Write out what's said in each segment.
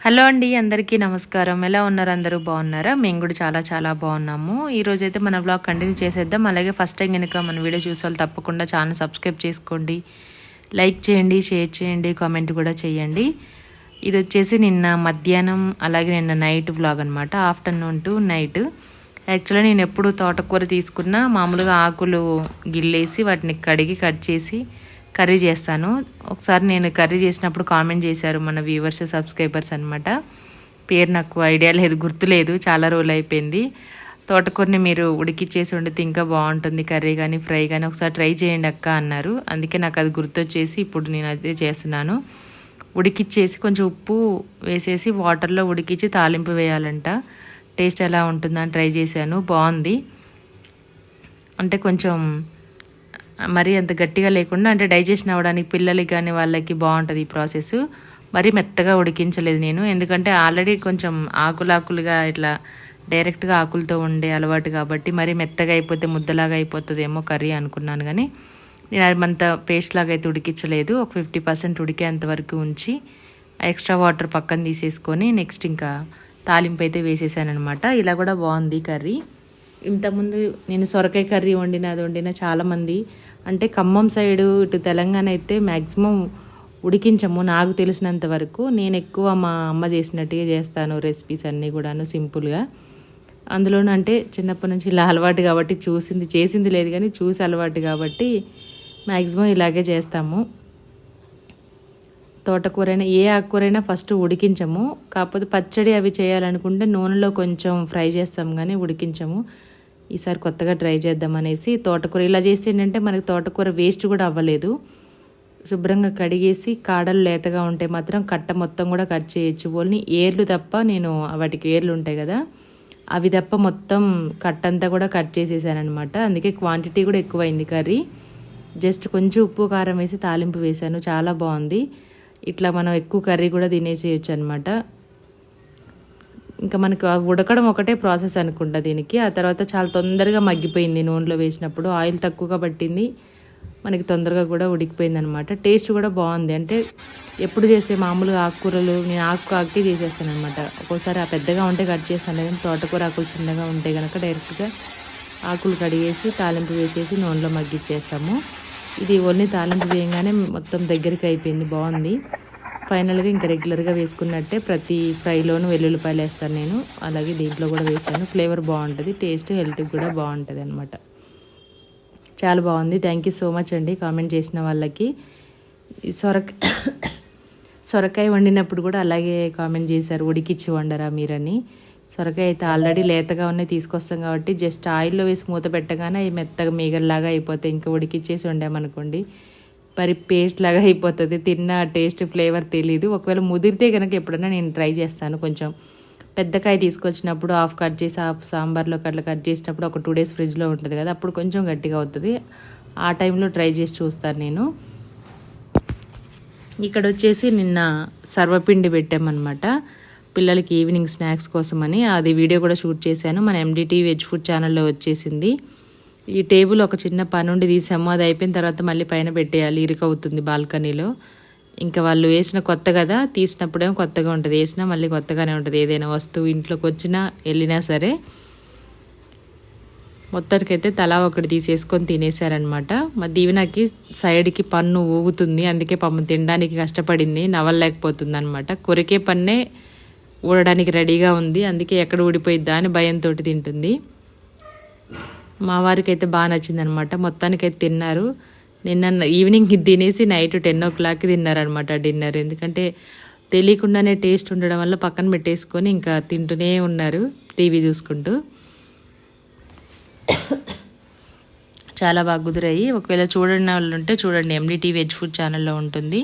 Hello అండి అందరికీ నమస్కారం. ఎలా ఉన్నారు? అందరూ బాగున్నారా? మేము కూడా చాలా చాలా బాగున్నాము. ఈ అయితే మన బ్లాగ్ కంటిన్యూ చేసేద్దాం. అలాగే ఫస్ట్ టైం కనుక మన వీడియో చూసాలి తప్పకుండా ఛానల్ సబ్స్క్రైబ్ చేసుకోండి. లైక్ చేయండి షేర్ చేయండి కామెంట్ కూడా చేయండి. ఇది వచ్చేసి నిన్న మధ్యాహ్నం అలాగే నిన్న నైట్ వ్లాగ్ అనమాట ఆఫ్టర్నూన్ టు నైట్ యాక్చువల్గా నేను ఎప్పుడు తోటకూర తీసుకున్నా మామూలుగా ఆకులు గిల్లేసి వాటిని కడిగి కట్ చేసి కర్రీ చేస్తాను. ఒకసారి నేను కర్రీ చేసినప్పుడు కామెంట్ చేశారు మన వ్యూవర్స్ సబ్స్క్రైబర్స్ అనమాట పేరు నాకు ఐడియా లేదు గుర్తులేదు చాలా రోజులు అయిపోయింది. తోటకూరని మీరు ఉడికిచ్చేసి వండితే ఇంకా బాగుంటుంది కర్రీ కానీ ఫ్రై కానీ. ఒకసారి ట్రై చేయండి అక్క అన్నారు. అందుకే నాకు అది గుర్తొచ్చేసి ఇప్పుడు నేను అదే చేస్తున్నాను. ఉడికిచ్చేసి కొంచెం ఉప్పు వేసేసి వాటర్లో ఉడికిచ్చి తాలింపు వేయాలంట. టేస్ట్ ఎలా ఉంటుందని ట్రై చేశాను. బాగుంది. అంటే కొంచెం మరీ అంత గట్టిగా లేకుండా అంటే డైజెషన్ అవ్వడానికి పిల్లలకి కానీ వాళ్ళకి బాగుంటుంది ఈ ప్రాసెస్. మరీ మెత్తగా ఉడికించలేదు నేను. ఎందుకంటే ఆల్రెడీ కొంచెం ఆకులాకులుగా ఇట్లా డైరెక్ట్గా ఆకులతో ఉండే అలవాటు కాబట్టి మరీ మెత్తగా అయిపోతే ముద్దలాగా అయిపోతుందేమో కర్రీ అనుకున్నాను కానీ నేను అది అంత పేస్ట్ లాగా అయితే ఉడికించలేదు. ఒక ఫిఫ్టీ పర్సెంట్ ఉడికేంత వరకు ఉంచి ఎక్స్ట్రా వాటర్ పక్కన తీసేసుకొని నెక్స్ట్ ఇంకా తాలింపు అయితే వేసేసాను అనమాట ఇలా కూడా బాగుంది కర్రీ. ఇంతకుముందు నేను సొరకాయ కర్రీ వండిన అది వండిన చాలామంది అంటే ఖమ్మం సైడు ఇటు తెలంగాణ అయితే మ్యాక్సిమం ఉడికించము నాకు తెలిసినంత వరకు. నేను ఎక్కువ మా అమ్మ చేసినట్టుగా చేస్తాను రెసిపీస్ అన్నీ కూడాను సింపుల్గా అందులోనూ అంటే చిన్నప్పటి నుంచి ఇలా అలవాటు కాబట్టి చూసింది చేసింది లేదు కానీ చూసి అలవాటు కాబట్టి మ్యాక్సిమం ఇలాగే చేస్తాము. తోటకూరైనా ఏ ఆకుకూరైనా ఫస్ట్ ఉడికించము. కాకపోతే పచ్చడి అవి చేయాలనుకుంటే నూనెలో కొంచెం ఫ్రై చేస్తాం కానీ ఉడికించము. ఈసారి కొత్తగా ట్రై చేద్దాం అనేసి తోటకూర. ఇలా చేస్తే ఏంటంటే మనకి తోటకూర వేస్ట్ కూడా అవ్వలేదు. శుభ్రంగా కడిగేసి కాడలు లేతగా ఉంటే మాత్రం కట్ట మొత్తం కూడా కట్ చేయొచ్చు. ఓన్లీ ఏర్లు తప్ప నేను వాటికి ఏర్లు ఉంటాయి కదా అవి తప్ప మొత్తం కట్టంతా కూడా కట్ చేసేసానమాట అందుకే క్వాంటిటీ కూడా ఎక్కువైంది కర్రీ. జస్ట్ కొంచెం ఉప్పు కారం వేసి తాలింపు వేశాను. చాలా బాగుంది. ఇట్లా మనం ఎక్కువ కర్రీ కూడా తినేసేయచ్చు అనమాట ఇంకా మనకి ఉడకడం ఒకటే ప్రాసెస్ అనుకుంటా దీనికి. ఆ తర్వాత చాలా తొందరగా మగ్గిపోయింది నూనెలో వేసినప్పుడు. ఆయిల్ తక్కువగా పట్టింది. మనకి తొందరగా కూడా ఉడికిపోయింది అనమాట టేస్ట్ కూడా బాగుంది. అంటే ఎప్పుడు చేసే మామూలుగా ఆకుకూరలు నేను ఆకు ఆకుకి చేసేస్తాను అనమాట ఒక్కోసారి ఆ పెద్దగా ఉంటే కట్ చేస్తాను. కానీ తోటకూర ఆకులు చిన్నగా ఉంటే కనుక డైరెక్ట్గా ఆకులు కడిగేసి తాలింపు వేసేసి నూనెలో మగ్గిచ్చేస్తాము. ఇది ఓన్లీ తాలింపు వేయగానే మొత్తం దగ్గరికి అయిపోయింది. బాగుంది. ఫైనల్గా ఇంకా రెగ్యులర్గా వేసుకున్నట్టే ప్రతి ఫ్రైలోనూ వెల్లుల్లిపాయలు వేస్తాను నేను. అలాగే దీంట్లో కూడా వేసాను. ఫ్లేవర్ బాగుంటుంది. టేస్ట్ హెల్త్కి కూడా బాగుంటుంది అనమాట చాలా బాగుంది. థ్యాంక్ యూ సో మచ్ అండి కామెంట్ చేసిన వాళ్ళకి. సొరక సొరకాయ వండినప్పుడు కూడా అలాగే కామెంట్ చేశారు. ఉడికిచ్చి వండరా మీరని. సొరకాయ అయితే ఆల్రెడీ లేతగా ఉన్నాయి తీసుకొస్తాం కాబట్టి జస్ట్ ఆయిల్లో వేసి మూత పెట్టగానే అవి మెత్తగా మీగల్లాగా అయిపోతాయి. ఇంకా ఉడికిచ్చేసి వండామనుకోండి. మరి పేస్ట్ లాగా అయిపోతుంది. తిన్న టేస్ట్ ఫ్లేవర్ తెలీదు. ఒకవేళ ముదిరితే కనుక ఎప్పుడైనా నేను ట్రై చేస్తాను కొంచెం. పెద్దకాయ తీసుకొచ్చినప్పుడు హాఫ్ కట్ చేసి హాఫ్ సాంబార్లో అట్లా కట్ చేసినప్పుడు ఒక టూ డేస్ ఫ్రిడ్జ్లో ఉంటుంది కదా అప్పుడు కొంచెం గట్టిగా అవుతుంది. ఆ టైంలో ట్రై చేసి చూస్తాను నేను. ఇక్కడ వచ్చేసి నిన్న సర్వపిండి పెట్టామన్నమాట. పిల్లలకి ఈవినింగ్ స్నాక్స్ కోసమని. అది వీడియో కూడా షూట్ చేశాను. మన ఎండిటీ వెజ్ ఫుడ్ ఛానల్లో వచ్చేసింది. ఈ టేబుల్ ఒక చిన్న పనుండి తీసాము. అది అయిపోయిన తర్వాత మళ్ళీ పైన పెట్టేయాలి. ఇరుకవుతుంది బాల్కనీలో. ఇంకా వాళ్ళు వేసిన కొత్త కదా తీసినప్పుడేమో కొత్తగా ఉంటుంది. వేసినా మళ్ళీ కొత్తగానే ఉంటుంది. ఏదైనా వస్తువు ఇంట్లోకి వచ్చినా వెళ్ళినా సరే మొత్తానికైతే తలా ఒకటి తీసేసుకొని తినేశారనమాట మా దీవెనకి సైడ్కి పన్ను ఊగుతుంది. అందుకే పాపం తినడానికి కష్టపడింది. నవ్వలేకపోతుంది అనమాట కొరికే పన్నే ఊడడానికి రెడీగా ఉంది. అందుకే ఎక్కడ ఊడిపోయిద్దా అని భయంతో తింటుంది. మా వారికి అయితే బాగా నచ్చింది అనమాట మొత్తానికైతే తిన్నారు. నిన్న ఈవినింగ్ తినేసి నైట్ టెన్ ఓ క్లాక్కి తిన్నారనమాట డిన్నర్. ఎందుకంటే తెలియకుండానే టేస్ట్ ఉండడం వల్ల పక్కన పెట్టేసుకొని ఇంకా తింటూనే ఉన్నారు టీవీ చూసుకుంటూ. చాలా బాగా కుదిరాయి. ఒకవేళ చూడండి వాళ్ళు ఉంటే చూడండి. ఎండిటీ వెజ్ ఫుడ్ ఛానల్లో ఉంటుంది.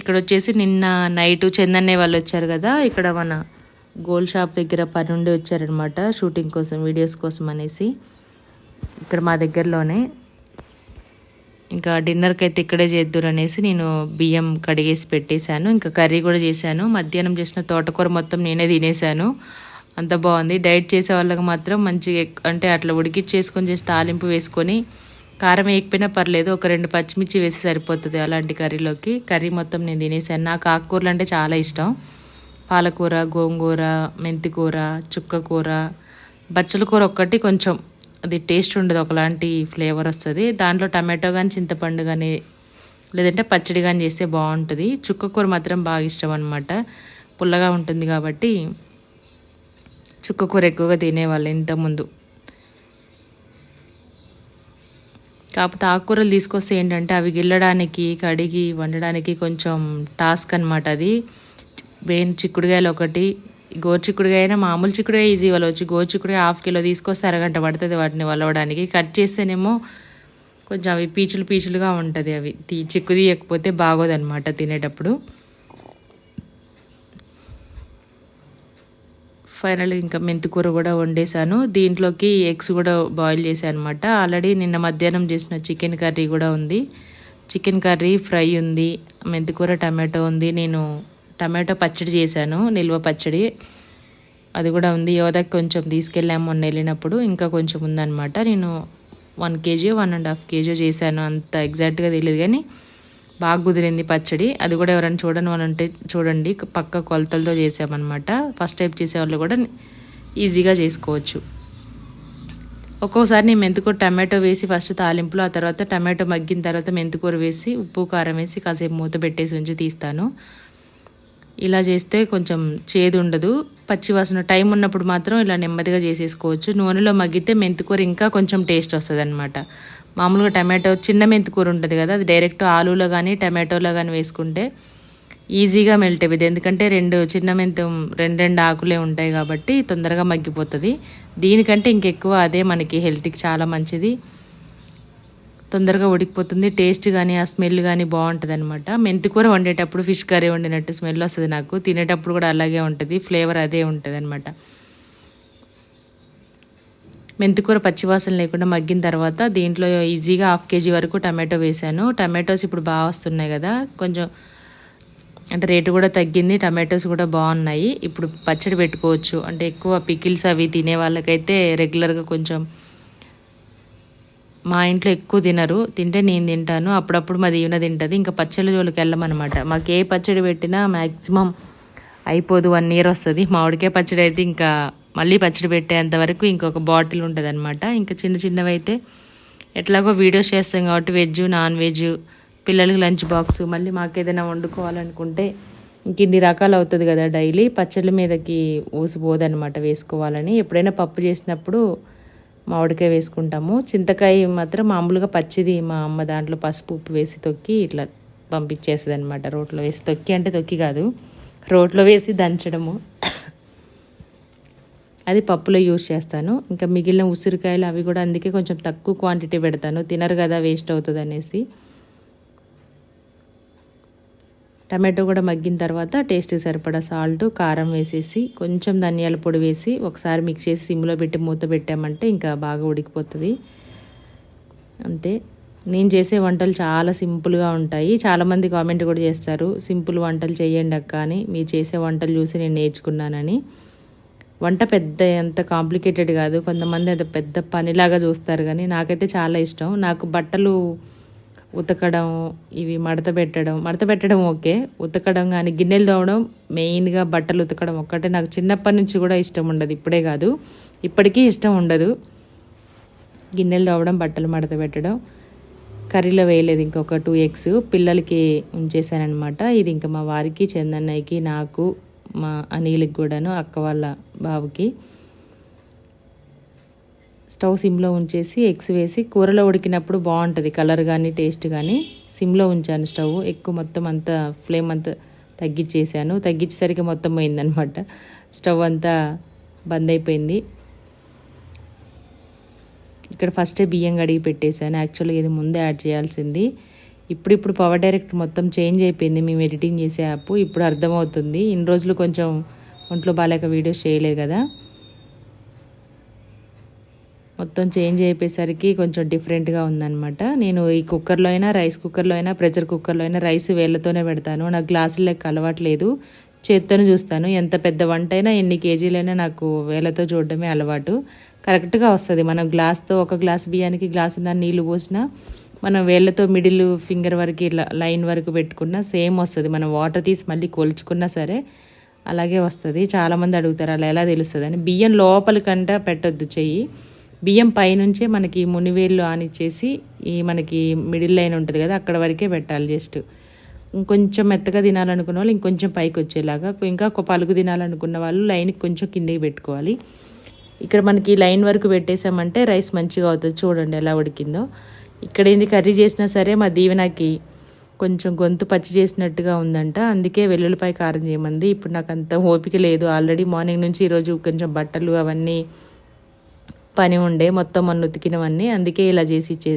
ఇక్కడ వచ్చేసి నిన్న నైట్ చందన్నే వాళ్ళు వచ్చారు కదా. ఇక్కడ మన గోల్డ్ షాప్ దగ్గర పని నుండి వచ్చారనమాట షూటింగ్ కోసం వీడియోస్ కోసం అనేసి. ఇక్కడ మా దగ్గరలోనే. ఇంకా డిన్నర్కి అయితే ఇక్కడే చేద్దురు అనేసి నేను బియ్యం కడిగేసి పెట్టేశాను. ఇంకా కర్రీ కూడా చేశాను. మధ్యాహ్నం చేసిన తోటకూర మొత్తం నేనే తినేశాను. అంత బాగుంది. డైట్ చేసే వాళ్ళకి మాత్రం మంచిగా అంటే అట్లా ఉడికిచ్చేసుకొని చేసి తాలింపు వేసుకొని కారం వేయకపోయినా పర్లేదు ఒక రెండు పచ్చిమిర్చి వేసి సరిపోతుంది అలాంటి కర్రీలోకి. కర్రీ మొత్తం నేను తినేసాను నాకు ఆకుకూరలు అంటే చాలా ఇష్టం. పాలకూర గోంగూర మెంతికూర చుక్కకూర. బచ్చల కూర ఒక్కటి కొంచెం అది టేస్ట్ ఉండదు ఒకలాంటి ఫ్లేవర్ వస్తుంది. దాంట్లో టమాటో కానీ చింతపండు కానీ లేదంటే పచ్చడి కానీ చేస్తే బాగుంటుంది. చుక్కకూర మాత్రం బాగా ఇష్టం అనమాట పుల్లగా ఉంటుంది కాబట్టి చుక్కకూర ఎక్కువగా తినేవాళ్ళు ఇంతకుముందు. కాకపోతే ఆకుకూరలు తీసుకొస్తే ఏంటంటే అవి గిల్లడానికి కడిగి వండడానికి కొంచెం టాస్క్ అనమాట అది. వేన్ చిక్కుడుగాయలు ఒకటి గోరు చిక్కుడుగాయ అయినా మామూలు చిక్కుడుగా ఈజీ వచ్చి గోరు చిక్కుడుగా హాఫ్ కిలో తీసుకొస్తే అరగంట పడుతుంది వాటిని వలవడానికి. కట్ చేస్తేనేమో కొంచెం అవి పీచులు పీచులుగా ఉంటుంది అవి. తీ చిక్కు తీయకపోతే బాగోదన్నమాట తినేటప్పుడు. ఫైనల్గా ఇంకా మెంతికూర కూడా వండేసాను దీంట్లోకి ఎగ్స్ కూడా బాయిల్ చేశాను అనమాట ఆల్రెడీ నిన్న మధ్యాహ్నం చేసిన చికెన్ కర్రీ కూడా ఉంది. చికెన్ కర్రీ ఫ్రై ఉంది మెంతికూర టమాటో ఉంది. నేను టమాటో పచ్చడి చేశాను నిల్వ పచ్చడి. అది కూడా ఉంది. యోధకి కొంచెం తీసుకెళ్ళాము మొన్న వెళ్ళినప్పుడు. ఇంకా కొంచెం ఉందనమాట నేను one KG one and half KG చేశాను. అంత ఎగ్జాక్ట్గా తెలియదు కానీ బాగా కుదిరింది పచ్చడి. అది కూడా ఎవరైనా చూడని వాళ్ళు ఉంటే చూడండి. పక్క కొలతలతో చేసామన్నమాట. ఫస్ట్ టైప్ చేసేవాళ్ళు కూడా ఈజీగా చేసుకోవచ్చు. ఒక్కోసారి నేను మెంతికూర టమాటో వేసి ఫస్ట్ తాలింపులో ఆ తర్వాత టమాటో మగ్గిన తర్వాత మెంతికూర వేసి ఉప్పు కారం వేసి కాసేపు మూత పెట్టేసి ఉంచి తీస్తాను. ఇలా చేస్తే కొంచెం చేదు ఉండదు పచ్చివాసన టైం ఉన్నప్పుడు మాత్రం ఇలా నెమ్మదిగా చేసేసుకోవచ్చు. నూనెలో మగ్గితే మెంతికూర ఇంకా కొంచెం టేస్ట్ వస్తుంది అనమాట మామూలుగా టమాటో చిన్న మెంతికూర ఉంటుంది కదా అది డైరెక్ట్ ఆలూలో కానీ టమాటోలో కానీ వేసుకుంటే ఈజీగా మెల్ట్ అయ్యేది ఎందుకంటే రెండు చిన్న మెంతు రెండు రెండు ఆకులే ఉంటాయి కాబట్టి తొందరగా మగ్గిపోతుంది. దీనికంటే ఇంకెక్కువ అదే మనకి హెల్త్కి చాలా మంచిది. తొందరగా ఉడికిపోతుంది. టేస్ట్ కానీ ఆ స్మెల్ కానీ బాగుంటుంది అనమాట మెంతికూర వండేటప్పుడు ఫిష్ కర్రీ వండినట్టు స్మెల్ వస్తుంది నాకు. తినేటప్పుడు కూడా అలాగే ఉంటుంది. ఫ్లేవర్ అదే ఉంటుంది అనమాట మెంతికూర పచ్చివాసన లేకుండా మగ్గిన తర్వాత దీంట్లో ఈజీగా హాఫ్ కేజీ వరకు టమాటో వేసాను. టమాటోస్ ఇప్పుడు బాగా వస్తున్నాయి కదా. కొంచెం అంటే రేటు కూడా తగ్గింది. టమాటోస్ కూడా బాగున్నాయి. ఇప్పుడు పచ్చడి పెట్టుకోవచ్చు. అంటే ఎక్కువ పికిల్స్ అవి తినే వాళ్ళకైతే రెగ్యులర్గా కొంచెం మా ఇంట్లో ఎక్కువ తినరు. తింటే నేను తింటాను. అప్పుడప్పుడు మా దీవెన తింటుంది. ఇంకా పచ్చడి జోలికి వెళ్ళమన్నమాట మాకు ఏ పచ్చడి పెట్టినా మ్యాక్సిమం అయిపోదు. వన్ ఇయర్ వస్తుంది. మామిడికాయ పచ్చడి అయితే ఇంకా మళ్ళీ పచ్చడి పెట్టేంత వరకు ఇంకొక బాటిల్ ఉంటుంది అనమాట ఇంకా చిన్న చిన్నవి అయితే ఎట్లాగో వీడియోస్ చేస్తాం కాబట్టి వెజ్ నాన్ వెజ్ పిల్లలకి లంచ్ బాక్స్ మళ్ళీ మాకు ఏదైనా వండుకోవాలనుకుంటే ఇంక ఇన్ని రకాలు అవుతుంది కదా డైలీ. పచ్చళ్ళ మీదకి ఊసిపోదనమాట వేసుకోవాలని. ఎప్పుడైనా పప్పు చేసినప్పుడు మామిడికాయ వేసుకుంటాము. చింతకాయ మాత్రం మామూలుగా పచ్చిది మా అమ్మ దాంట్లో పసుపు ఉప్పు వేసి తొక్కి ఇట్లా పంపించేస్తుంది అనమాట రోట్లో వేసి తొక్కి అంటే తొక్కి కాదు. రోట్లో వేసి దంచడము. అది పప్పులో యూజ్ చేస్తాను. ఇంకా మిగిలిన ఉసిరికాయలు అవి కూడా అందుకే కొంచెం తక్కువ క్వాంటిటీ పెడతాను. తినరు కదా వేస్ట్ అవుతుంది అనేసి టమాటో కూడా మగ్గిన తర్వాత టేస్ట్కి సరిపడా సాల్ట్ కారం వేసేసి కొంచెం ధనియాల పొడి వేసి ఒకసారి మిక్స్ చేసి సిమ్లో పెట్టి మూత పెట్టామంటే ఇంకా బాగా ఉడికిపోతుంది. అంతే. నేను చేసే వంటలు చాలా సింపుల్గా ఉంటాయి. చాలామంది కామెంట్ కూడా చేస్తారు సింపుల్ వంటలు చేయండి అక్క అని. మీరు చేసే వంటలు చూసి నేను నేర్చుకున్నానని. వంట పెద్ద ఎంత కాంప్లికేటెడ్ కాదు. కొంతమంది అది పెద్ద పనిలాగా చూస్తారు కానీ నాకైతే చాలా ఇష్టం. నాకు బట్టలు ఉతకడం ఇవి మడత పెట్టడం. మడత పెట్టడం ఓకే. ఉతకడం కానీ గిన్నెలు తోవడం మెయిన్గా బట్టలు ఉతకడం ఒక్కటే. నాకు చిన్నప్పటి నుంచి కూడా ఇష్టం ఉండదు. ఇప్పుడే కాదు. ఇప్పటికీ ఇష్టం ఉండదు. గిన్నెలు తోవడం బట్టలు మడత పెట్టడం. కర్రీలో వేయలేదు ఇంకొక టూ ఎగ్స్ పిల్లలకి ఉంచేసానమాట ఇది ఇంకా మా వారికి చందన్నయ్యకి నాకు మా అనిలకి కూడాను అక్క వాళ్ళ బాబుకి. స్టవ్ సిమ్లో ఉంచేసి ఎగ్స్ వేసి కూరలో ఉడికినప్పుడు బాగుంటుంది. కలర్ కానీ టేస్ట్ కానీ సిమ్లో ఉంచాను స్టవ్. ఎక్కువ మొత్తం అంతా ఫ్లేమ్ అంతా తగ్గించేసాను. తగ్గించేసరికి మొత్తం పోయిందనమాట స్టవ్ అంతా బంద్ అయిపోయింది. ఇక్కడ ఫస్టే బియ్యం కడిగి పెట్టేశాను. యాక్చువల్గా ఇది ముందే యాడ్ చేయాల్సింది. ఇప్పుడిప్పుడు పవర్ డైరెక్ట్ మొత్తం చేంజ్ అయిపోయింది. మేము ఎడిటింగ్ చేసే యాప్. ఇప్పుడు అర్థమవుతుంది. ఇన్ని రోజులు కొంచెం ఒంట్లో బాగాలేక వీడియోస్ చేయలేదు కదా. మొత్తం చేంజ్ అయిపోయేసరికి కొంచెం డిఫరెంట్గా ఉందన్నమాట. నేను ఈ కుక్కర్లో అయినా రైస్ కుక్కర్లో అయినా ప్రెషర్ కుక్కర్లో అయినా రైస్ వేళ్ళతోనే పెడతాను. నాకు గ్లాసులు లెక్క అలవాట్లేదు. చేత్తోనే చూస్తాను. ఎంత పెద్ద వంట అయినా ఎన్ని కేజీలైనా నాకు వేళ్ళతో చూడడమే అలవాటు. కరెక్ట్గా వస్తుంది. మనం గ్లాస్తో ఒక గ్లాస్ బియ్యానికి గ్లాసు నీళ్ళు పోసినా మనం వేళ్ళతో మిడిల్ ఫింగర్ వరకు ఇలా లైన్ వరకు పెట్టుకున్నా సేమ్ వస్తుంది. మనం వాటర్ తీసి మళ్ళీ కొలుచుకున్నా సరే అలాగే వస్తుంది. చాలామంది అడుగుతారు అలా ఎలా తెలుస్తుంది అని. బియ్యం లోపలికంట పెట్టొద్దు చెయ్యి. బియ్యం పైనుంచే మనకి మునివేళ్ళు ఆనిచ్చేసి ఈ మనకి మిడిల్ లైన్ ఉంటుంది కదా అక్కడ వరకే పెట్టాలి జస్ట్. ఇంకొంచెం మెత్తగా తినాలనుకున్న వాళ్ళు ఇంకొంచెం పైకి వచ్చేలాగా ఇంకా ఒక పలుకు తినాలనుకున్న వాళ్ళు లైన్కి కొంచెం కిందకి పెట్టుకోవాలి. ఇక్కడ మనకి లైన్ వరకు పెట్టేసామంటే రైస్ మంచిగా అవుతుంది చూడండి ఎలా ఉడికిందో. ఇక్కడ ఏంది కర్రీ చేసినా సరే మా దీవెనకి కొంచెం గొంతు పచ్చి చేసినట్టుగా ఉందంట అందుకే వెల్లుల్లిపాయ కారం చేయమంది. ఇప్పుడు నాకు అంత ఓపిక లేదు. ఆల్రెడీ మార్నింగ్ నుంచి ఈరోజు కొంచెం బట్టలు అవన్నీ పని ఉండే మొత్తం మొన్న ఉతికినవన్నీ అందుకే ఇలా చేసి ఇచ్చే